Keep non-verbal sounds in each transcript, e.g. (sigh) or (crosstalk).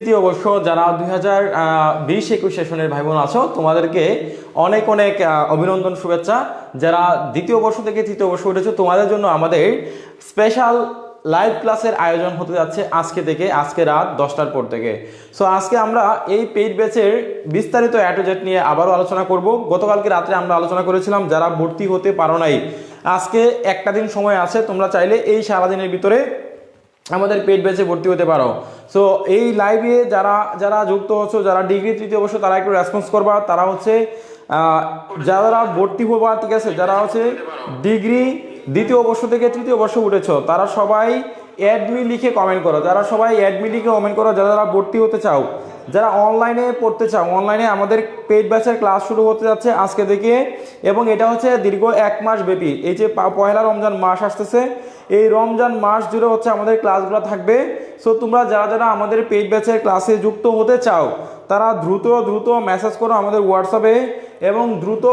তৃতীয় বর্ষ, যারা দুই হাজার বিশ একুশ সেশনের ভাই বোন আছো, তোমাদেরকে অনেক অনেক অভিনন্দন, শুভেচ্ছা। যারা দ্বিতীয় বর্ষ থেকে তৃতীয় বর্ষ উঠেছো, তোমাদের জন্য আমাদের স্পেশাল লাইভ ক্লাসের আয়োজন হতে যাচ্ছে আজকে থেকে, আজকে রাত দশটার পর থেকে। সো আজকে আমরা এই পেইড ব্যাচের বিস্তারিত অ্যাটোজেট নিয়ে আবারও আলোচনা করব। গতকালকে রাত্রে আমরা আলোচনা করেছিলাম, যারা ভর্তি হতে পারো নাই, আজকে একটা দিন সময় আছে, তোমরা চাইলে এই সারাদিনের ভিতরে আমাদের পেট বেচে ভর্তি হতে পারো। সো এই লাইভে যারা যারা যুক্ত হচ্ছে, যারা ডিগ্রি তৃতীয় বর্ষ, তারা একটু রেসপন্স করবা। তারা হচ্ছে যারা ভর্তি হবা, ঠিক আছে, যারা হচ্ছে ডিগ্রি দ্বিতীয় বর্ষ থেকে তৃতীয় বর্ষ উঠেছ, তারা সবাই অ্যাডমি লিখে কমেন্ট করো। যারা সবাই অ্যাডমি লিখে কমেন্ট করো, যারা যারা ভর্তি হতে চাও, যারা অনলাইনে পড়তে চাও অনলাইনে আমাদের পেড ব্যাচের ক্লাস শুরু হতে যাচ্ছে আজকে থেকে, এবং এটা হচ্ছে দীর্ঘ এক মাস ব্যাপী। এই যে পয়লা রমজান মাস আসতেছে এই রমজান মাস জুড়ে হচ্ছে আমাদের ক্লাসগুলো থাকবে। সো তোমরা যারা যারা আমাদের পেড ব্যাচের ক্লাসে যুক্ত হতে চাও, তারা দ্রুত দ্রুত মেসেজ করো আমাদের হোয়াটসঅ্যাপে এবং দ্রুত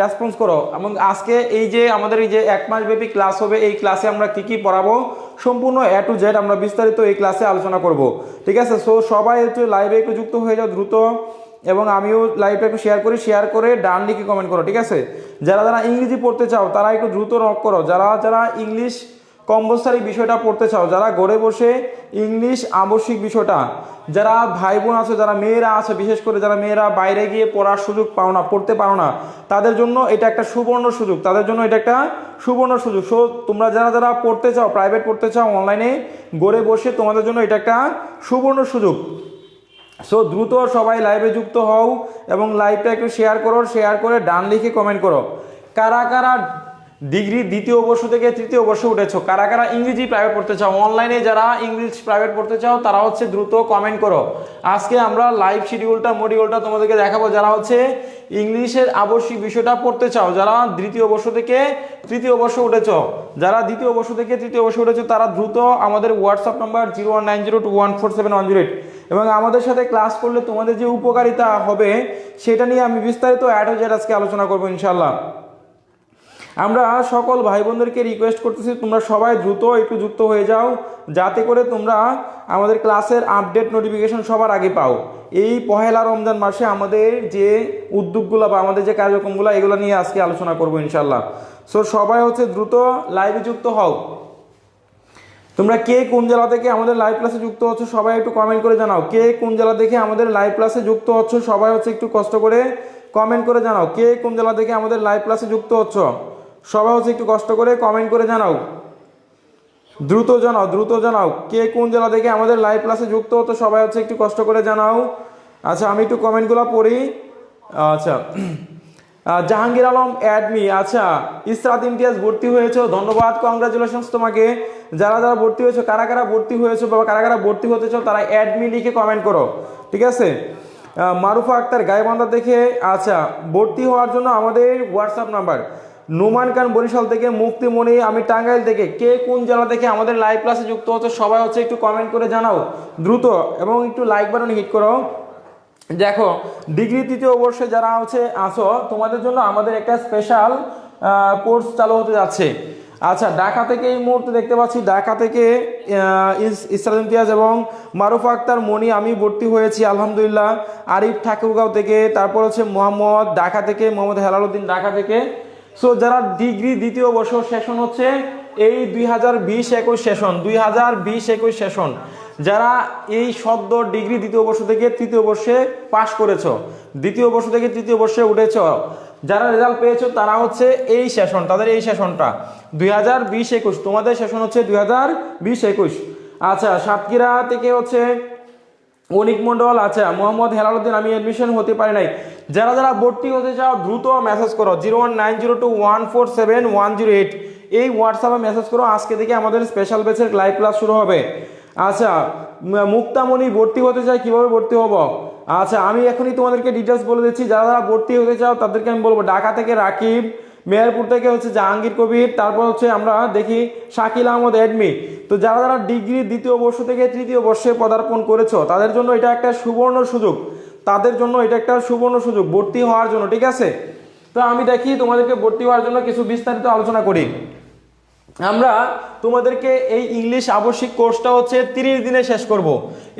রেসপন্স করো। এবং আজকে এই যে আমাদের এই যে এক মাস ব্যাপী ক্লাস হবে, এই ক্লাসে আমরা কি কি পড়াবো, সম্পূর্ণ এ টু জেড আমরা বিস্তারিত এই ক্লাসে আলোচনা করব। ঠিক আছে? সো সবাই একটু লাইভে একটু যুক্ত হয়ে যাও দ্রুত এবং আমিও লাইভটা একটু শেয়ার করি শেয়ার করে ডান লিখে কমেন্ট করো, ঠিক আছে? যারা যারা ইংরেজি পড়তে চাও, তারা একটু দ্রুত রক করো। যারা যারা ইংলিশ কম্পালসারি বিষয়টা পড়তে চাও, যারা ঘরে বসে ইংলিশ আবশ্যিক বিষয়টা, যারা ভাই বোন আছে, যারা মেয়েরা আছে, বিশেষ করে যারা মেয়েরা বাইরে গিয়ে পড়ার সুযোগ পাও না, পড়তে পারো না, তাদের জন্য এটা একটা সুবর্ণ সুযোগ। তাদের জন্য এটা একটা সুবর্ণ সুযোগ। সো তোমরা যারা যারা পড়তে চাও প্রাইভেট পড়তে চাও অনলাইনে ঘরে বসে তোমাদের জন্য এটা একটা সুবর্ণ সুযোগ। সো দ্রুত সবাই লাইভে যুক্ত হও এবং লাইভটা একটু শেয়ার করো শেয়ার করে ডান লিখে কমেন্ট করো। কারা কারা ডিগ্রি দ্বিতীয় বর্ষ থেকে তৃতীয় বর্ষে উঠেছো। কারা কারা ইংরেজি প্রাইভেট পড়তে চাও? অনলাইনে যারা ইংলিশ প্রাইভেট পড়তে চাও, তারা হচ্ছে দ্রুত কমেন্ট করো। আজকে আমরা লাইভ শিডিউলটা মডিউলটা তোমাদেরকে দেখাবো। যারা হচ্ছে ইংলিশের আবশ্যিক বিষয়টা পড়তে চাও, যারা দ্বিতীয় বর্ষ থেকে তৃতীয় বর্ষ উঠেছো, যারা দ্বিতীয় বর্ষ থেকে তৃতীয় বর্ষ উঠেছো, তারা দ্রুত আমাদের WhatsApp number zero one nine zero two one four seven one zero eight এবং আমাদের সাথে ক্লাস করলে তোমাদের যে উপকারিতা হবে, সেটা নিয়ে আমি বিস্তারিত অ্যাড হয়ে আজকে আলোচনা করব ইনশাল্লাহ আমরা সকল ভাই বোনদেরকে রিকোয়েস্ট করতেছি, তোমরা সবাই দ্রুত একটু যুক্ত হয়ে যাও, যাতে করে তোমরা আমাদের ক্লাসের আপডেট নোটিফিকেশন সবার আগে পাও। এই পহেলা রমজান মাসে আমাদের যে উদ্যোগগুলো বা আমাদের যে কার্যক্রমগুলো, এগুলো নিয়ে আজকে আলোচনা করব ইনশাল্লাহ সো সবাই হচ্ছে দ্রুত লাইভে যুক্ত হও। তোমরা কে কোন জেলা থেকে আমাদের লাইভ ক্লাসে যুক্ত হচ্ছ, সবাই একটু কমেন্ট করে জানাও। কে কোন জেলা থেকে আমাদের লাইভ ক্লাসে যুক্ত হচ্ছ, সবাই হচ্ছে একটু কষ্ট করে কমেন্ট করে জানাও। কে কোন জেলা থেকে আমাদের লাইভ ক্লাসে যুক্ত হচ্ছ? সবাই হচ্ছে একটু কষ্ট করে কমেন্ট করে জানাও। দ্রুত জানাও দ্রুত জানাও। কে কোন জেলা থেকে আমাদের লাইভ ক্লাসে যুক্ত হতো সবাই হচ্ছে একটু কষ্ট করে জানাও। আচ্ছা আমি একটু কমেন্টগুলো পড়ি। আচ্ছা জাহাঙ্গীর আলম অ্যাডমি আচ্ছা ইসরাত ইমতিয়াজ ভর্তি হয়েছে, ধন্যবাদ কংগ্রাচুলেশনস তোমাকে। যারা যারা ভর্তি হয়েছে, কারা কারা ভর্তি হয়েছে বা কারা কারা ভর্তি হতে চাও, তারা অ্যাডমি লিখে কমেন্ট করো, ঠিক আছে? মারুফা আক্তার, গায়েবান্ধা দেখে আচ্ছা ভর্তি হওয়ার জন্য আমাদের হোয়াটসঅ্যাপ নাম্বার নোমান খান বরিশাল থেকে মুক্তিমণি আমি টাঙ্গাইল থেকে। কে কোন জেলা থেকে আমাদের লাইভ ক্লাসে যুক্ত হচ্ছে সবাই হচ্ছে একটু কমেন্ট করে জানাও। দ্রুত এবং একটু লাইক বাটন হিট করো। দেখো ডিগ্রি তৃতীয় বর্ষে যারা হচ্ছে আসো তোমাদের জন্য আমাদের একটা স্পেশাল কোর্স চালু হতে যাচ্ছে। আচ্ছা ঢাকা থেকে এই মুহূর্তে দেখতে পাচ্ছি, ঢাকা থেকে ইসরাত ইমতিয়াজ এবং মারুফ আক্তার মনি আমি ভর্তি হয়েছি, আলহামদুলিল্লাহ। আরিফ ঠাকুরগাঁও থেকে, তারপর হচ্ছে মোহাম্মদ ঢাকা থেকে, মোহাম্মদ হেলালুদ্দিন ঢাকা থেকে। সো যারা ডিগ্রি দ্বিতীয় বর্ষ সেশন হচ্ছে, এই দুই হাজার বিশ একুশ সেশন দুই হাজার বিশ একুশ সেশন যারা এই সদ্য ডিগ্রি দ্বিতীয় বর্ষ থেকে তৃতীয় বর্ষে পাশ করেছ, দ্বিতীয় বর্ষ থেকে তৃতীয় বর্ষে উঠেছ, যারা রেজাল্ট পেয়েছ, তারা হচ্ছে এই সেশন তাদের এই সেশনটা দুই হাজার বিশ একুশ, তোমাদের সেশন হচ্ছে দুই হাজার বিশ একুশ। আচ্ছা সাতক্ষীরা থেকে হচ্ছে অনিক মন্ডল আচ্ছা মোহাম্মদ হেলালুদ্দিন আমি অ্যাডমিশন হতে পারি নাই। যারা যারা ভর্তি হতে চাও, দ্রুত মেসেজ করো zero one nine zero two one four seven one zero eight এই হোয়াটসঅ্যাপে মেসেজ করো, আজকে থেকে আমাদের স্পেশাল ব্যাচের লাইভ ক্লাস শুরু হবে। আচ্ছা মুক্তামণি ভর্তি হতে চাই কীভাবে ভর্তি হব? আচ্ছা আমি এখনই তোমাদেরকে ডিটেলস বলে দিচ্ছি, যারা যারা ভর্তি হতে চাও, তাদেরকে আমি বলব, ঢাকা থেকে রাকিব মেহেরপুর থেকে হচ্ছে জাহাঙ্গীর কবির, তারপর হচ্ছে আমরা দেখি শাকিল আহমদ এডমি। তো যারা যারা ডিগ্রি দ্বিতীয় বর্ষ থেকে তৃতীয় বর্ষে পদার্পণ করেছ, তাদের জন্য এটা একটা সুবর্ণ সুযোগ। তাদের জন্য এটা একটা সুবর্ণ সুযোগ, ভর্তি হওয়ার জন্য, ঠিক আছে? তো আমি দেখি তোমাদেরকে ভর্তি হওয়ার জন্য কিছু বিস্তারিত আলোচনা করি। আমরা তোমাদেরকে এই ইংলিশ আবশ্যিক কোর্সটা হচ্ছে তিরিশ দিনে শেষ করব।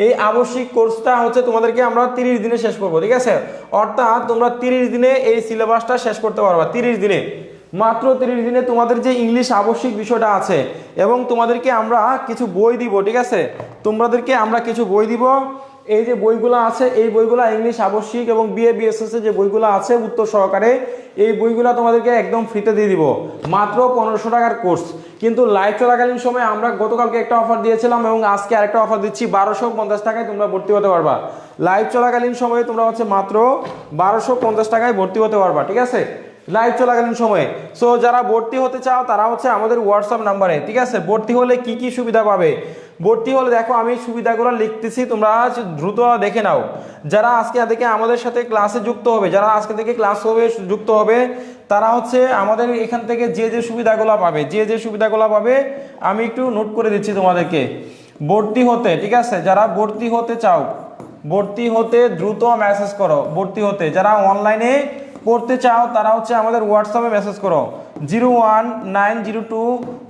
এই আবশ্যিক কোর্সটা হচ্ছে তোমাদেরকে আমরা তিরিশ দিনে শেষ করব, ঠিক আছে? অর্থাৎ তোমরা তিরিশ দিনে এই সিলেবাসটা শেষ করতে পারবা, তিরিশ দিনে। মাত্র তিরিশ দিনে তোমাদের যে ইংলিশ আবশ্যিক বিষয়টা আছে এবং তোমাদেরকে আমরা কিছু বই দিব, ঠিক আছে? তোমাদেরকে আমরা কিছু বই দিব। এই যে বইগুলো আছে, এই বইগুলো ইংলিশ আবশ্যিক এবং বিএ বিএসএস যে বইগুলো আছে উত্তর সহকারে, এই বইগুলো তোমাদেরকে একদম ফ্রিতে দিয়ে দিব। মাত্র পনেরোশো টাকার কোর্স কিন্তু লাইভ চলাকালীন সময় আমরা গতকালকে একটা অফার দিয়েছিলাম এবং আজকে আরেকটা অফার দিচ্ছি, বারোশো পঞ্চাশ টাকায় তোমরা ভর্তি হতে পারবা। লাইভ চলাকালীন সময়ে তোমরা হচ্ছে মাত্র বারোশো পঞ্চাশ টাকায় ভর্তি হতে পারবা, ঠিক আছে? লাইভ চলাকালীন সময়ে। সো যারা ভর্তি হতে চাও, তারা হচ্ছে আমাদের হোয়াটসঅ্যাপ নাম্বারে, ঠিক আছে? ভর্তি হলে কি কি সুবিধা পাবে? ভর্তি হলে দেখো, আমি সুবিধাগুলো লিখতেছি, তোমরা দ্রুত দেখে নাও। যারা আজকে থেকে আমাদের সাথে ক্লাসে যুক্ত হবে, যারা আজকে থেকে ক্লাস হবে, যুক্ত হবে, তারা হচ্ছে আমাদের এখান থেকে যে যে সুবিধাগুলো পাবে, যে যে সুবিধাগুলো পাবে, আমি একটু নোট করে দিচ্ছি তোমাদেরকে। ভর্তি হতে, ঠিক আছে? যারা ভর্তি হতে চাও, ভর্তি হতে দ্রুত মেসেজ করো, ভর্তি হতে। যারা অনলাইনে পড়তে চাও, তারা হচ্ছে আমাদের হোয়াটসঅ্যাপে মেসেজ করো। Zero one nine zero two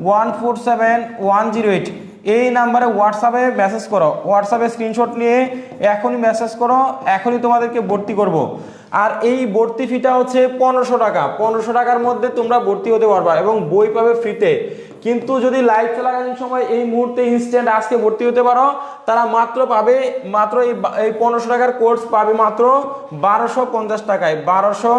one four seven one zero eight এই নাম্বারে হোয়াটসঅ্যাপে মেসেজ করো। হোয়াটসঅ্যাপে স্ক্রিনশট নিয়ে এখনই মেসেজ করো, এখনই তোমাদেরকে ভর্তি করব। আর এই ভর্তি ফিটা হচ্ছে পনেরোশো টাকা। পনেরোশো টাকার মধ্যে তোমরা ভর্তি হতে পারবা এবং বই পাবে ফ্রিতে কিন্তু যদি লাইভ চলাকালীন সময় এই মুহূর্তে ইনস্ট্যান্ট আজকে ভর্তি হতে পারো, তারা মাত্র পাবে, মাত্র এই পনেরোশো টাকার কোর্স পাবে মাত্র বারোশো পঞ্চাশ টাকায়। বারোশো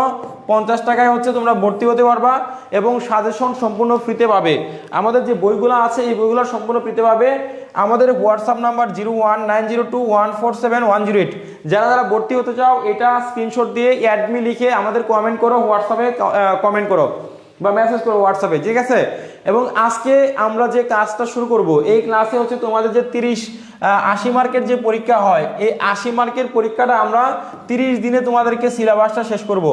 পঞ্চাশ টাকায় হচ্ছে তোমরা ভর্তি হতে পারবা এবং সাজেশন সম্পূর্ণ ফ্রিতে পাবে। আমাদের যে বইগুলো আছে, এই বইগুলো সম্পূর্ণ ফ্রিতে পাবে। আমাদের WhatsApp number zero one nine zero two one four seven one zero eight যারা যারা ভর্তি হতে চাও, এটা স্ক্রিনশট দিয়ে অ্যাডমি লিখে আমাদের কমেন্ট করো হোয়াটসঅ্যাপে কমেন্ট করো। বা মেসেজ করো হোয়াটসঅ্যাপে ঠিক আছে? এবং আজকে আমরা যে ক্লাসটা শুরু করব, এই ক্লাসে হচ্ছে তোমাদের যে তিরিশ আশি মার্কের যে পরীক্ষা হয়, এই আশি মার্কের পরীক্ষাটা আমরা তিরিশ দিনে তোমাদেরকে সিলেবাসটা শেষ করব।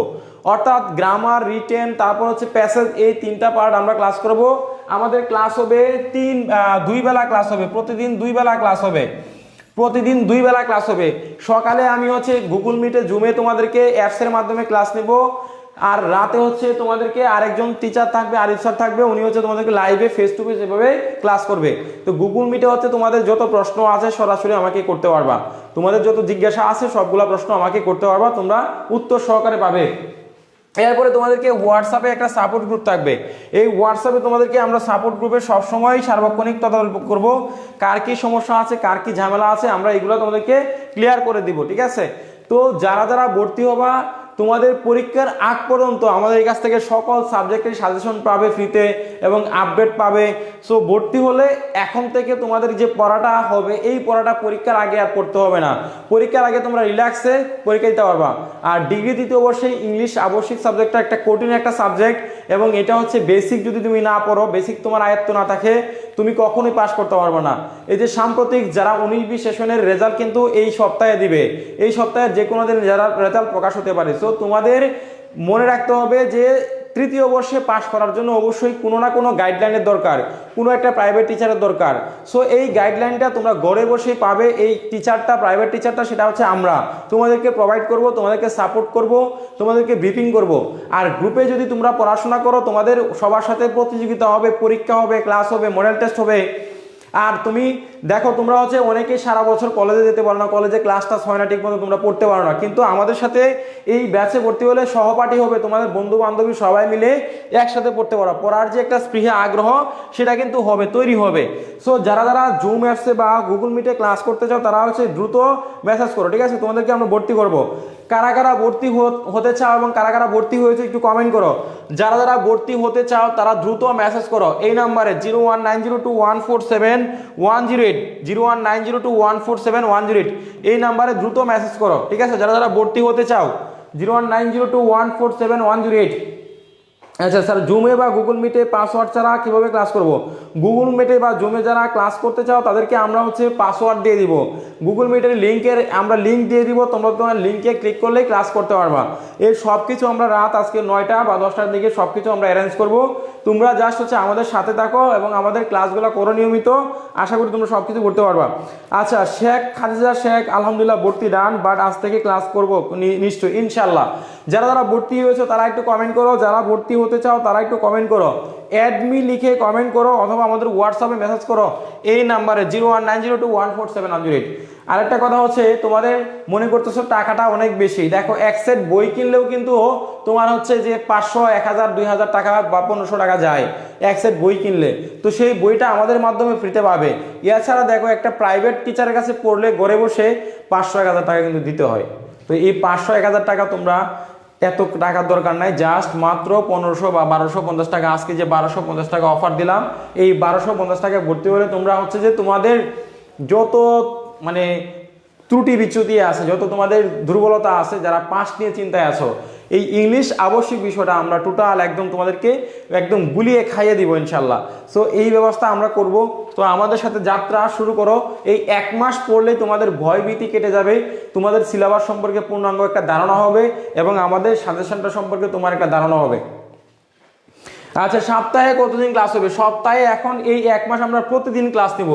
অর্থাৎ গ্রামার রিটেন তারপর হচ্ছে প্যাসেজ এই তিনটা পার্ট আমরা ক্লাস করব। আমাদের ক্লাস হবে তিন দুই বেলা ক্লাস হবে, প্রতিদিন দুই বেলা ক্লাস হবে। প্রতিদিন দুই বেলা ক্লাস হবে। সকালে আমি হচ্ছে গুগল মিটে জুমে তোমাদেরকে অ্যাপসের মাধ্যমে ক্লাস নেব। আর রাতে হচ্ছে তোমাদেরকে আরেকজন টিচার থাকবে, আরিফ স্যার থাকবে, উনি হচ্ছে তোমাদেরকে লাইভে ফেস টু ফেস এভাবে ক্লাস করবে। তো গুগল মিটে হচ্ছে তোমাদের যত প্রশ্ন আছে সরাসরি আমাকে করতে পারবা। তোমাদের যত জিজ্ঞাসা আছে সবগুলো প্রশ্ন আমাকে করতে পারবা, তোমরা উত্তর সহকারে পাবে। এরপরে তোমাদেরকে হোয়াটসঅ্যাপে একটা সাপোর্ট গ্রুপ থাকবে। এই হোয়াটসঅ্যাপে তোমাদেরকে আমরা সাপোর্ট গ্রুপে সবসময় সার্বক্ষণিক তদারক করব। কার কি সমস্যা আছে, কার কি ঝামেলা আছে, আমরা এগুলো তোমাদেরকে ক্লিয়ার করে দিব, ঠিক আছে? তো যারা যারা ভর্তি হবা তোমাদের পরীক্ষার আগ পর্যন্ত আমাদের কাছ থেকে সকল সাবজেক্টের সাজেশন পাবে ফ্রিতে এবং আপডেট পাবে। সো ভর্তি হলে এখন থেকে তোমাদের যে পড়াটা হবে, এই পড়াটা পরীক্ষার আগে আর পড়তে হবে না। পরীক্ষার আগে তোমরা রিল্যাক্সে পরীক্ষা দিতে পারবা। আর ডিগ্রি দিতে অবশ্যই ইংলিশ আবশ্যিক সাবজেক্টটা একটা কঠিন একটা সাবজেক্ট এবং এটা হচ্ছে বেসিক যদি তুমি না পড়ো বেসিক তোমার আয়ত্ত না থাকে, তুমি কখনোই পাস করতে পারবে না। এই যে সাম্প্রতিক যারা উনিশ বিশ সেশনের রেজাল্ট কিন্তু এই সপ্তাহে দিবে, এই সপ্তাহে যে কোনো দিন যারা রেজাল্ট প্রকাশ হতে পারে। সো তোমাদের মনে রাখতে হবে যে তৃতীয় বর্ষে পাশ করার জন্য অবশ্যই কোনো না কোনো গাইডলাইনের দরকার, কোনো একটা প্রাইভেট টিচারের দরকার। সো এই গাইডলাইনটা তোমরা ঘরে বসেই পাবে, এই টিচারটা প্রাইভেট টিচারটা সেটা হচ্ছে আমরা। তোমাদেরকে প্রোভাইড করব, তোমাদেরকে সাপোর্ট করব, তোমাদেরকে ব্রিফিং করব। আর গ্রুপে যদি তোমরা পড়াশোনা করো, তোমাদের সবার সাথে প্রতিযোগিতা হবে, পরীক্ষা হবে ক্লাস হবে মডেল টেস্ট হবে। আর তুমি দেখো, তোমরা হচ্ছে অনেকেই সারা বছর কলেজে যেতে পারো না কলেজে ক্লাসটা হয় না, ঠিক মতো তোমরা পড়তে পারো না। কিন্তু আমাদের সাথে এই ব্যাচে ভর্তি হলে সহপাঠী হবে, তোমাদের বন্ধু বান্ধবী সবাই মিলে একসাথে পড়তে পারো। পড়ার যে একটা স্পৃহা, আগ্রহ, সেটা কিন্তু হবে, তৈরি হবে। সো যারা যারা জুম অ্যাপসে বা গুগল মিটে ক্লাস করতে চাও, তারা হচ্ছে দ্রুত মেসেজ করো, ঠিক আছে? তোমাদেরকে আমরা ভর্তি করব। কারা কারা ভর্তি হতে চাও এবং কারা কারা ভর্তি হয়েছে একটু কমেন্ট করো। যারা যারা ভর্তি হতে চাও, তারা দ্রুত মেসেজ করো। এই নাম্বারে zero one nine zero two one four seven one zero eight zero one nine zero two one four seven one zero eight এই নাম্বারে দ্রুত মেসেজ করো, ঠিক আছে? যারা যারা ভর্তি হতে চাও zero one nine zero two one four seven one zero eight আচ্ছা স্যার, জুমে বা গুগল মিটে পাসওয়ার্ড ছাড়া কীভাবে ক্লাস করব? গুগল মিটে বা জুমে যারা ক্লাস করতে চাও, তাদেরকে আমরা হচ্ছে পাসওয়ার্ড দিয়ে দিব। গুগল মিটের লিঙ্কের আমরা লিঙ্ক দিয়ে দিব, তোমরা তোমার লিঙ্কে ক্লিক করলেই ক্লাস করতে পারবা। এই সব কিছু আমরা রাত আজকে নয়টা বা দশটার দিকে সব কিছু আমরা অ্যারেঞ্জ করব। তোমরা জাস্ট হচ্ছে আমাদের সাথে থাকো এবং আমাদের ক্লাসগুলো করো নিয়মিত। আশা করি তোমরা সব কিছু করতে পারবা। আচ্ছা শেখ খাদিজা শেখ, আলহামদুলিল্লাহ ভর্তি ডান বাট আজ থেকে ক্লাস করব নিশ্চয়ই ইনশাল্লাহ যারা যারা ভর্তি হয়েছে, তারা একটু কমেন্ট করো। যারা ভর্তি হতে চাও তারা একটু কমেন্ট করো। অ্যাডমি লিখে কমেন্ট করো অথবা আমাদের হোয়াটসঅ্যাপে মেসেজ করো। এই নাম্বারে zero one nine zero two one four seven one eight আরেকটা কথা হচ্ছে, তোমাদের মনে করতেছো টাকাটা অনেক বেশি। দেখো, এক সেট বই কিনলেও কিন্তু তোমার হচ্ছে যে পাঁচশো, এক হাজার, দুই হাজার টাকা বা পনেরোশো টাকা যায় এক সেট বই কিনলে। তো সেই বইটা আমাদের মাধ্যমে ফ্রিতে পাবে। এছাড়া দেখো, একটা প্রাইভেট টিচারের কাছে পড়লে ঘরে বসে পাঁচশো, এক হাজার টাকা কিন্তু দিতে হয়। তো এই পাঁচশো, এক হাজার টাকা তোমরা এত টাকার দরকার নাই জাস্ট মাত্র পনেরোশো বা বারোশো পঞ্চাশ টাকা। আজকে যে বারোশো পঞ্চাশ টাকা অফার দিলাম, এই বারোশো পঞ্চাশ টাকা ভর্তি হলে তোমরা হচ্ছে যে তোমাদের যত মানে ত্রুটি বিচ্যুতি আছে, যত তোমাদের দুর্বলতা আছে, যারা পাশ নিয়ে চিন্তায় আছো এই ইংলিশ আবশ্যিক বিষয়টা আমরা টোটাল একদম তোমাদেরকে একদম গুলিয়ে খাইয়ে দিব ইনশাল্লাহ সো এই ব্যবস্থা আমরা করব। তো আমাদের সাথে যাত্রা শুরু করো। এই এক মাস পড়লে তোমাদের ভয়ভীতি কেটে যাবে। তোমাদের সিলেবাস সম্পর্কে পূর্ণাঙ্গ একটা ধারণা হবে এবং আমাদের সাজেশনটা সম্পর্কে তোমার একটা ধারণা হবে। আচ্ছা সপ্তাহে কতদিন ক্লাস হবে? সপ্তাহে এখন এই এক মাস আমরা প্রতিদিন ক্লাস নিব।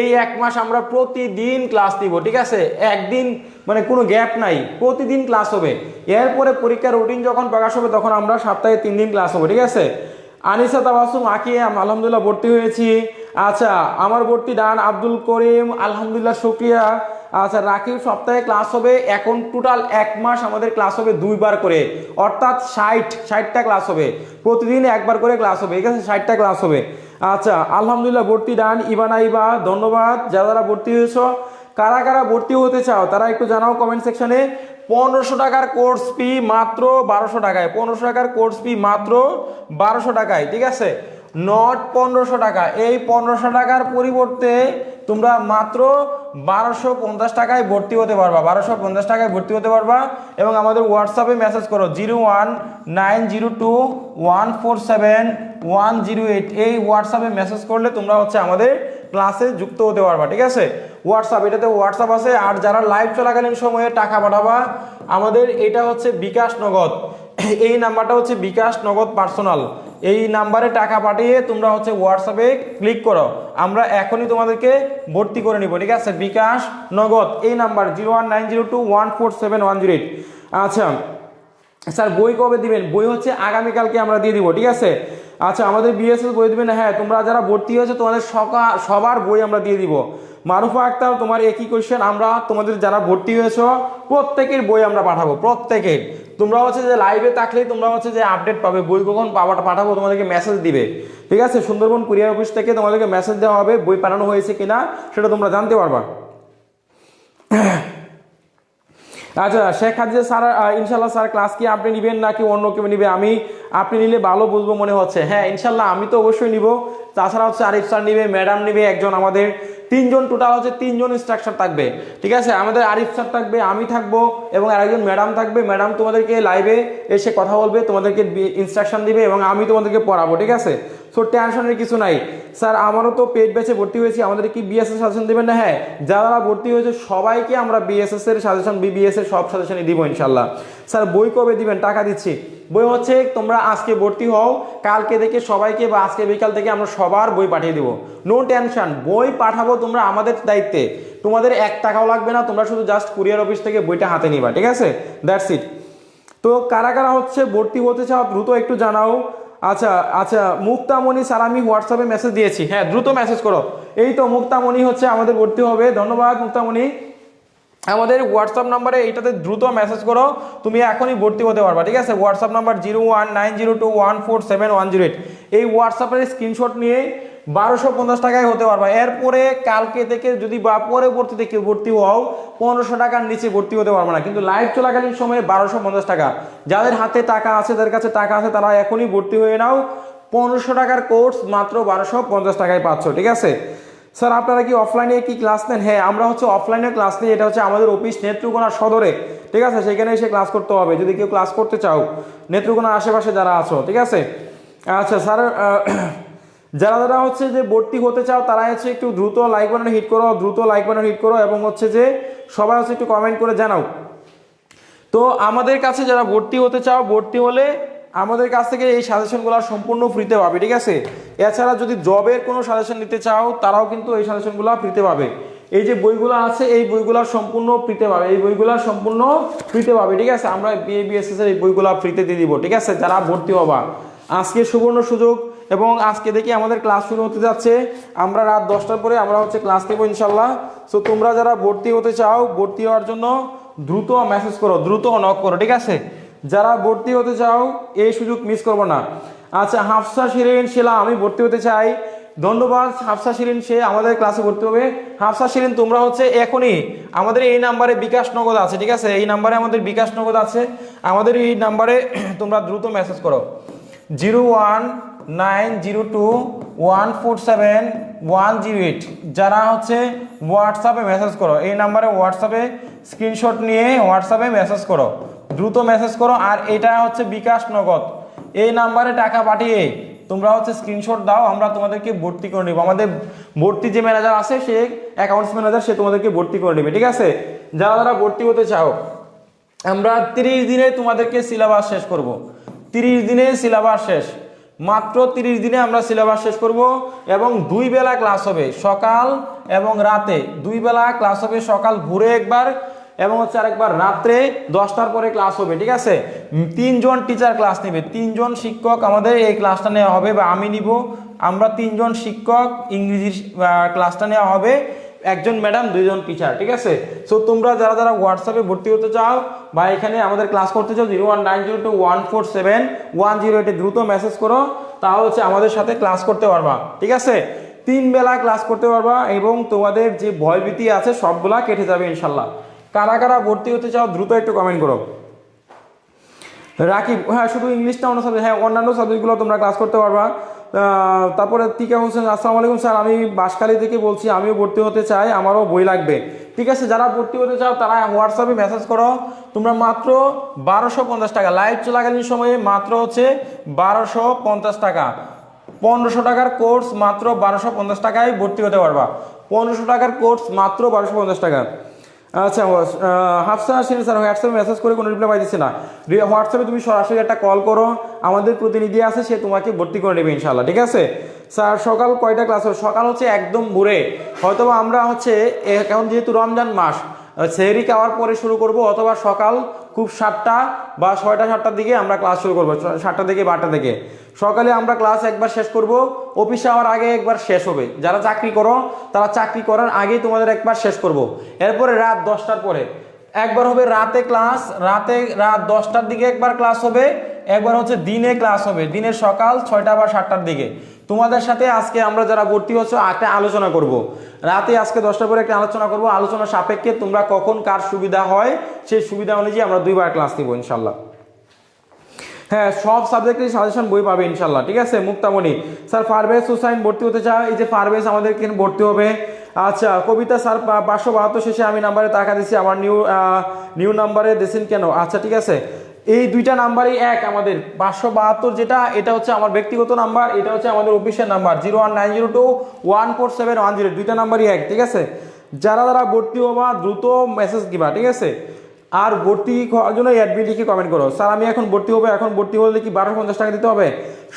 এই এক মাস আমরা প্রতিদিন ক্লাস নিব, ঠিক আছে? একদিন মানে কোনো গ্যাপ নাই, প্রতিদিন ক্লাস হবে। এরপরে পরীক্ষার রুটিন যখন প্রকাশ হবে, তখন আমরা সপ্তাহে তিন দিন ক্লাস হবে ঠিক আছে? আনিসা তাবাসুম আঁকিয়ে আলহামদুলিল্লাহ ভর্তি হয়েছি। আচ্ছা আমার ভর্তি ডান আব্দুল করিম, আলহামদুলিল্লাহ, শুক্রিয়া। আচ্ছা রাকিব, সপ্তাহে ক্লাস হবে, এখন টোটাল এক মাস আমাদের ক্লাস হবে দুইবার করে। অর্থাৎ ষাট, ষাটটা ক্লাস হবে। প্রতিদিন একবার করে ক্লাস হবে, ঠিক আছে? ষাটটা ক্লাস হবে। আচ্ছা আলহামদুলিল্লাহ, ভর্তি ডান ইবানা ইবা ধন্যবাদ। যারা যারা ভর্তি হয়েছ, কারা কারা ভর্তি হতে চাও, তারা একটু জানাও কমেন্ট সেকশনে পনেরোশো টাকার কোর্স ফি মাত্র বারোশো টাকায়। পনেরোশো টাকার কোর্স ফি মাত্র বারোশো টাকায়, ঠিক আছে? নট পনেরোশো টাকা। এই পনেরোশো টাকার পরিবর্তে তোমরা মাত্র বারোশো পঞ্চাশ টাকায় ভর্তি হতে পারবা, বারোশো পঞ্চাশ টাকায় ভর্তি হতে পারবা এবং আমাদের হোয়াটসঅ্যাপে মেসেজ করো zero one nine zero two one four seven one zero eight এই হোয়াটসঅ্যাপে মেসেজ করলে তোমরা হচ্ছে আমাদের ক্লাসে যুক্ত হতে পারবা, ঠিক আছে? হোয়াটসঅ্যাপ এটাতে হোয়াটসঅ্যাপ আছে। আর যারা লাইভ চলাকালীন সময়ে টাকা পাঠাবা, আমাদের এটা হচ্ছে বিকাশ নগদ। এই নাম্বারটা হচ্ছে বিকাশ নগদ পার্সোনাল এই নাম্বারে টাকা পাঠিয়ে তোমরা হচ্ছে হোয়াটসঅ্যাপে ক্লিক করো। আমরা এখনই তোমাদেরকে ভর্তি করে নিব, ঠিক আছে? বিকাশ নগদ, এই number zero one nine zero two one four seven one আচ্ছা স্যার, বই কবে দিবেন? বই হচ্ছে আগামীকালকে আমরা দিয়ে দিব, ঠিক আছে? আচ্ছা আমাদের বিএসএস বই দিবেন হ্যাঁ তোমরা যারা ভর্তি হয়েছে, তোমাদের সকা, সবার বই আমরা দিয়ে দিব। মারুফা আক্তার, তোমার একই কোয়েশ্চেন আমরা তোমাদের যারা ভর্তি হয়েছ, প্রত্যেকের বই আমরা পাঠাবো, প্রত্যেকের। তোমরা হচ্ছে যে লাইভে থাকলেই তোমরা হচ্ছে যে আপডেট পাবে, বই কখন পাওয়াটা পাঠাবো, তোমাদেরকে মেসেজ দিবে। ঠিক আছে? সুন্দরবন কুরিয়ার অফিস থেকে তোমাদেরকে মেসেজ দেওয়া হবে, বই পাঠানো হয়েছে কিনা, সেটা তোমরা জানতে পারবা। আচ্ছা শেখ হাজির স্যার ইনশাল্লাহ স্যার ক্লাস কি আপনি নেবেন নাকি অন্য কেউ নেবে? আমি, আপনি নিলে ভালো বুঝব মনে হচ্ছে। হ্যাঁ ইনশাল্লাহ আমি তো অবশ্যই নিব। তাছাড়া হচ্ছে আরিফ স্যার নিবে, ম্যাডাম নিবে, একজন আমাদের। তিনজন টোটাল হচ্ছে তিনজন ইনস্ট্রাকচার থাকবে। ঠিক আছে? আমাদের আরিফ স্যার থাকবে, আমি থাকব এবং আরেকজন ম্যাডাম থাকবে। ম্যাডাম তোমাদেরকে লাইভে এসে কথা বলবে, তোমাদেরকে ইনস্ট্রাকশন দিবে এবং আমি তোমাদেরকে পড়াবো। ঠিক আছে? সো টেনশনের কিছু নাই। স্যার আমারও তো পেট ব্যাচে ভর্তি হয়েছি, আমাদের কি বিএসএস সাজেশন দেবেন না? হ্যাঁ যারা ভর্তি হয়েছে, সবাইকে আমরা বিএসএস এর সাজেশন বিবিএস এর সব সাজেশনই দিব ইনশাল্লাহ স্যার বই কবে দিবেন? টাকা দিচ্ছি। বই হচ্ছে, তোমরা আজকে ভর্তি হও, কালকে থেকে সবাইকে বা আজকে বিকাল থেকে আমরা সবার বই পাঠিয়ে দিব। নো টেনশন বই পাঠাবো তোমরা আমাদের দায়িত্বে। তোমাদের এক টাকাও লাগবে না, তোমরা শুধু জাস্ট কুরিয়ার অফিস থেকে বইটা হাতে নিবা, ঠিক আছে? দ্যাটস ইট তো কারা কারা হচ্ছে ভর্তি হতে চাও, দ্রুত একটু জানাও। আচ্ছা আচ্ছা মুক্তামণি স্যার, আমি হোয়াটসঅ্যাপে মেসেজ দিয়েছি। হ্যাঁ দ্রুত মেসেজ করো। এই তো মুক্তামণি হচ্ছে আমাদের ভর্তি হবে। ধন্যবাদ মুক্তামণি। আমাদের হোয়াটসঅ্যাপ নাম্বারে এইটাতে দ্রুত মেসেজ করো। তুমি এখনই ভর্তি হতে পারবা, ঠিক আছে? WhatsApp number zero one nine zero two one four seven one zero eight. এই হোয়াটসঅ্যাপের স্ক্রিনশট নিয়ে বারোশো পঞ্চাশ টাকায় হতে পারবা। এরপরে কালকে থেকে যদি বা পরবর্তীতে কেউ ভর্তি হও, পনেরোশো টাকার নিচে ভর্তি হতে পারবে না। কিন্তু লাইভ চলাকালীন সময়ে বারোশো পঞ্চাশ টাকা। যাদের হাতে টাকা আছে, যাদের কাছে টাকা আছে, তারা এখনই ভর্তি হয়ে নাও। পনেরোশো টাকার কোর্স মাত্র বারোশো পঞ্চাশ টাকায় পাচ্ছ, ঠিক আছে? স্যার আপনারা কি অফলাইনে কি ক্লাস নেন? হ্যাঁ আমরা হচ্ছে অফলাইনে ক্লাস নিই। এটা হচ্ছে আমাদের অফিস নেত্রকোনা সদরে, ঠিক আছে? সেখানে এসে ক্লাস করতে হবে। যদি কেউ ক্লাস করতে চাও, নেত্রকোনার আশেপাশে যারা আছো, ঠিক আছে? আচ্ছা স্যার যারা যারা হচ্ছে যে ভর্তি হতে চাও তারা হচ্ছে একটু দ্রুত লাইক বানানো হিট করো, দ্রুত লাইক বানানো হিট করো এবং হচ্ছে যে সবাই হচ্ছে একটু কমেন্ট করে জানাও। তো আমাদের কাছে যারা ভর্তি হতে চাও, ভর্তি হলে আমাদের কাছ থেকে এই সাজেশনগুলো সম্পূর্ণ ফ্রিতে পাবে, ঠিক আছে? এছাড়া যদি জবের কোনো সাজেশন নিতে চাও, তারাও কিন্তু এই সাজেশনগুলো ফ্রিতে পাবে। এই যে বইগুলো আছে, এই বইগুলো সম্পূর্ণ ফ্রিতে পাবে। এই বইগুলো সম্পূর্ণ ফ্রিতে পাবে, ঠিক আছে? আমরা বিএ বিএসএস এর এই বইগুলো ফ্রিতে দিয়ে দিব, ঠিক আছে? যারা ভর্তি হবা, আজকে সুবর্ণ সুযোগ। এবং আজকে দেখি আমাদের ক্লাস শুরু হতে যাচ্ছে। আমরা রাত দশটার পরে আমরা হচ্ছে ক্লাস নেব ইনশাল্লাহ সো তোমরা যারা ভর্তি হতে চাও, ভর্তি হওয়ার জন্য দ্রুত মেসেজ করো, দ্রুত নক করো, ঠিক আছে? যারা ভর্তি হতে চাও, এই সুযোগ মিস করব না। আচ্ছা হাফসা শিরিন শিলা, আমি ভর্তি হতে চাই। ধন্যবাদ, হাফসা শিরিন, সে আমাদের ক্লাসে ভর্তি হবে। হাফসা শিরিন, তোমরা হচ্ছে এখনই আমাদের এই নাম্বারে বিকাশ নগদ আছে, ঠিক আছে? এই নাম্বারে আমাদের বিকাশ নগদ আছে। আমাদের এই নাম্বারে (clears throat) তোমরা দ্রুত মেসেজ করো। Zero one nine zero two one four seven one zero eight. যারা হচ্ছে হোয়াটসঅ্যাপে মেসেজ করো, এই নাম্বারে হোয়াটসঅ্যাপে স্ক্রিনশট নিয়ে হোয়াটসঅ্যাপে মেসেজ করো। দ্রুত মেসেজ করো, আর এটা হচ্ছে বিকাশ নগদ। এই নাম্বারে টাকা পাঠিয়ে তোমরা হচ্ছে স্ক্রিনশট দাও, আমরা তোমাদেরকে ভর্তি করে নেব। আমাদের ভর্তি যে ম্যানেজার আছে, সে অ্যাকাউন্টস ম্যানেজার সে তোমাদেরকে ভর্তি করে নেবে, ঠিক আছে? যারা যারা ভর্তি হতে চাও, আমরা তিরিশ দিনে তোমাদেরকে সিলেবাস শেষ করব। তিরিশ দিনে সিলেবাস শেষ। মাত্র তিরিশ দিনে আমরা সিলেবাস শেষ করব এবং দুই বেলা ক্লাস হবে সকাল এবং রাতে। দুই বেলা ক্লাস হবে সকাল ভোরে একবার এবং হচ্ছে আরেকবার রাত্রে দশটার পরে ক্লাস হবে, ঠিক আছে? তিনজন টিচার ক্লাস নেবে। তিনজন শিক্ষক আমাদের এই ক্লাসটা নেওয়া হবে বা আমি নিব। আমরা তিনজন শিক্ষক ইংরেজি ক্লাসটা নেওয়া হবে। একজন ম্যাডাম দুইজন টিচার ঠিক আছে? সো তোমরা যারা যারা হোয়াটসঅ্যাপে ভর্তি হতে চাও বা এখানে আমাদের ক্লাস করতে চাও zero one nine zero two one four seven one zero এইটে দ্রুত মেসেজ করো, তাহলে হচ্ছে আমাদের সাথে ক্লাস করতে পারবা, ঠিক আছে? তিন বেলা ক্লাস করতে পারবা এবং তোমাদের যে ভয়ভীতি আছে, সবগুলা কেটে যাবে ইনশাল্লাহ কারা কারা ভর্তি হতে চাও, দ্রুত একটু কমেন্ট করো। রাকিব হ্যাঁ শুধু ইংলিশটা অন্য সাবজেক্ট হ্যাঁ অন্যান্য সাবজেক্টগুলো তোমরা ক্লাস করতে পারবা। তারপরে টিকা হোসেন, আসসালামু আলাইকুম স্যার, আমি বাসকালী থেকে বলছি, আমিও ভর্তি হতে চাই, আমারও বই লাগবে। ঠিক আছে, যারা ভর্তি হতে চাও, তারা হোয়াটসঅ্যাপে মেসেজ করো। তোমরা মাত্র বারোশো পঞ্চাশ টাকা লাইভ চলাকালীন সময়ে মাত্র হচ্ছে বারোশো পঞ্চাশ টাকা। পনেরোশো টাকার কোর্স মাত্র বারোশো পঞ্চাশ টাকায় ভর্তি হতে পারবা। পনেরোশো টাকার কোর্স মাত্র বারোশো পঞ্চাশ টাকা। আচ্ছা হাফসা আসেন স্যার হোয়াটসঅ্যাপে মেসেজ করে কোনো রিপ্লাই পাইতেছে না। হোয়াটসঅ্যাপে তুমি সরাসরি একটা কল করো, আমাদের প্রতিনিধি আছে, সে তোমাকে ভর্তি করে নেবে ইনশাল্লাহ ঠিক আছে? স্যার, সকাল কয়টা ক্লাস হবে সকাল হচ্ছে একদম ভোরে। হয়তো আমরা হচ্ছে এখন যেহেতু রমজান মাস সেহরি খাওয়ার পরে শুরু করব, অথবা সকাল খুব সাতটা বা ছয়টা, সাতটার দিকে আমরা ক্লাস শুরু করব সাতটা থেকে বারোটা থেকে। সকালে আমরা ক্লাস একবার শেষ করব, অফিস যাওয়ার আগে একবার শেষ হবে। যারা চাকরি করো, তারা চাকরি করার আগেই তোমাদের একবার শেষ করব। এরপরে রাত দশটার পরে। একবার হবে রাতে ক্লাস, রাতে রাত দশটার দিকে একবার ক্লাস হবে, একবার হচ্ছে দিনে ক্লাস হবে, দিনের সকাল ছয়টা বা সাতটার দিকে। তোমাদের সাথে আজকে আমরা যারা ভর্তি হচ্ছে একটা আলোচনা করব। রাতে আজকে দশটার পরে একটা আলোচনা করব। আলোচনা সাপেক্ষে তোমরা কখন কার সুবিধা হয়, সেই সুবিধা অনুযায়ী আমরা দুইবার ক্লাস নিব ইনশাল্লাহ। হ্যাঁ সব সাবজেক্টের সাজেশন বই পাবে ইনশাল্লাহ, ঠিক আছে? মুক্তামণি। স্যার ফারভেজ হুসাইন ভর্তি হতে চায়। এই যে ফারভেজ আমাদের এখানে ভর্তি হবে। আচ্ছা কবিতা স্যার পাঁচশো বাহাত্তর শেষে আমি নাম্বারে টাকা দিচ্ছি আমার নিউ নিউ নাম্বারে দিয়েছেন কেন? আচ্ছা ঠিক আছে। এই দুইটা নাম্বারই এক আমাদের। পাঁচশো বাহাত্তর যেটা, এটা হচ্ছে আমার ব্যক্তিগত নাম্বার, এটা হচ্ছে আমাদের অফিসের number, zero one nine zero two one four seven one zero, দুইটা নাম্বারই এক, ঠিক আছে? যারা যারা ভর্তি হবা, দ্রুত মেসেজ দিবা, ঠিক আছে? আর ভর্তি হওয়ার জন্য অ্যাডমি লিখে কমেন্ট করো। স্যার, আমি এখন ভর্তি হব, এখন ভর্তি হলে কি বারোশো পঞ্চাশ টাকা দিতে হবে।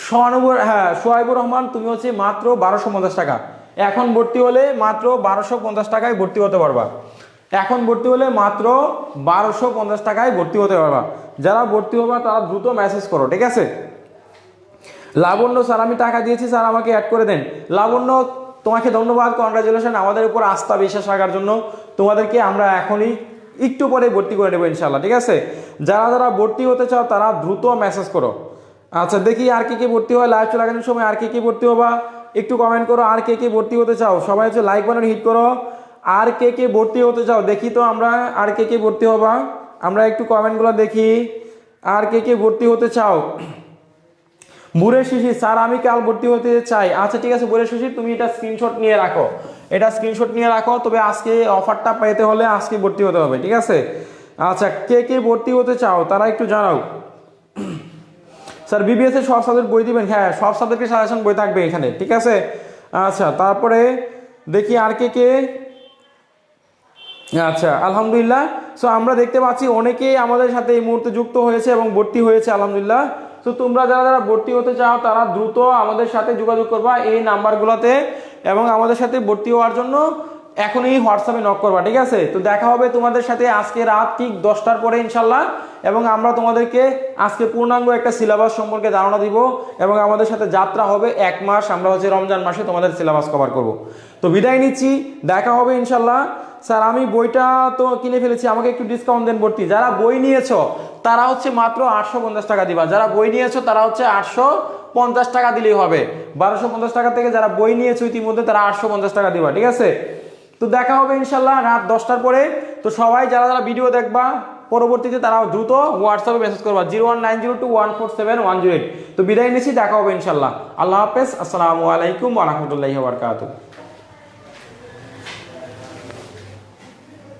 সোহানুবুর হ্যাঁ সোহাইবুর রহমান, তুমি হচ্ছে মাত্র বারোশো পঞ্চাশ টাকা। এখন ভর্তি হলে মাত্র বারোশো পঞ্চাশ টাকায় ভর্তি হতে পারবা। এখন ভর্তি হলে মাত্র বারোশো পঞ্চাশ টাকায় ভর্তি হতে পারবা। যারা ভর্তি হবা, তারা দ্রুত মেসেজ করো, ঠিক আছে? লাবণ্য, স্যার, আমি টাকা দিয়েছি, স্যার, আমাকে অ্যাড করে দেন। লাবণ্য, তোমাকে ধন্যবাদ কংগ্রাচুলেশন আমাদের উপর আস্থা বিশ্বাস রাখার জন্য। তোমাদেরকে আমরা এখনই একটু পরে ভর্তি করে নেব ইনশাল্লাহ ঠিক আছে? যারা যারা ভর্তি হতে চাও, তারা দ্রুত মেসেজ করো। আচ্ছা দেখি আর কে কে ভর্তি হয় লাইভ চলাকালীন সময়, আর কে কে ভর্তি হবা? একটু কমেন্ট করো, আর কে কে ভর্তি হতে চাও? সবাই হচ্ছে লাইক বাটন হিট করো। আর কে কে ভর্তি হতে চাও? দেখি তো আমরা আর কে কে ভর্তি হবা আমরা একটু কমেন্টগুলো দেখি। আর কে কে ভর্তি হতে চাও? বুড়ে শিশির, স্যার, আমি কাল ভর্তি হতে চাই। আচ্ছা ঠিক আছে, বুড়ে শিশির, তুমি এটা স্ক্রিনশট নিয়ে রাখো। এটা স্ক্রিনশট নিয়ে রাখো, তবে আজকে অফারটা পেতে হলে আজকে ভর্তি হতে হবে, ঠিক আছে? আচ্ছা কে কে ভর্তি হতে চাও, তারা একটু জানাও। স্যার বিবিএস এর সব সাবজেক্ট বই দিবেন? হ্যাঁ সব সাবজেক্টের সাজেশন বই থাকবে এখানে, ঠিক আছে? আচ্ছা তারপরে দেখি আর কে কে আচ্ছা আলহামদুলিল্লাহ। সো আমরা দেখতে পাচ্ছি অনেকেই আমাদের সাথে এই মুহূর্তে যুক্ত হয়েছে এবং ভর্তি হয়েছে, আলহামদুলিল্লাহ। তো তোমরা যারা যারা ভর্তি হতে চাও, তারা দ্রুত আমাদের সাথে যোগাযোগ করবা এই নাম্বারগুলোতে এবং আমাদের সাথে ভর্তি হওয়ার জন্য এখনই হোয়াটসঅ্যাপে নক করবা, ঠিক আছে? তো দেখা হবে তোমাদের সাথে আজকে রাত ঠিক দশটার পরে ইনশাল্লাহ এবং আমরা তোমাদেরকে আজকে পূর্ণাঙ্গ একটা সিলেবাস সম্পর্কে ধারণা দিব এবং আমাদের সাথে যাত্রা হবে এক মাস, আমরা হচ্ছে রমজান মাসে তোমাদের সিলেবাস কভার করব। তো বিদায় নিচ্ছি, দেখা হবে ইনশাল্লাহ স্যার, আমি বইটা তো কিনে ফেলেছি, আমাকে একটু ডিসকাউন্ট দেন ভর্তি। যারা বই নিয়েছো, তারা হচ্ছে মাত্র আটশো পঞ্চাশ টাকা দিবা। যারা বই নিয়েছো, তারা হচ্ছে আটশো পঞ্চাশ টাকা দিলেই হবে। বারোশো পঞ্চাশ টাকা থেকে যারা বই নিয়েছো ইতিমধ্যে, তারা আটশো পঞ্চাশ টাকা দিবা, ঠিক আছে? তো দেখা হবে ইনশাল্লাহ রাত দশটার পরে। তো সবাই, যারা যারা ভিডিও দেখবা, পরবর্তীতে তারা দ্রুত হোয়াটসঅ্যাপে মেসেজ করবা। Zero one nine zero two one four seven one zero eight. তো বিদায় নিচ্ছি, দেখা হবে ইনশাল্লাহ আল্লাহ হাফেজ, আসসালামু আলাইকুম ওরহমতুল্লাহি বারকাতুহ।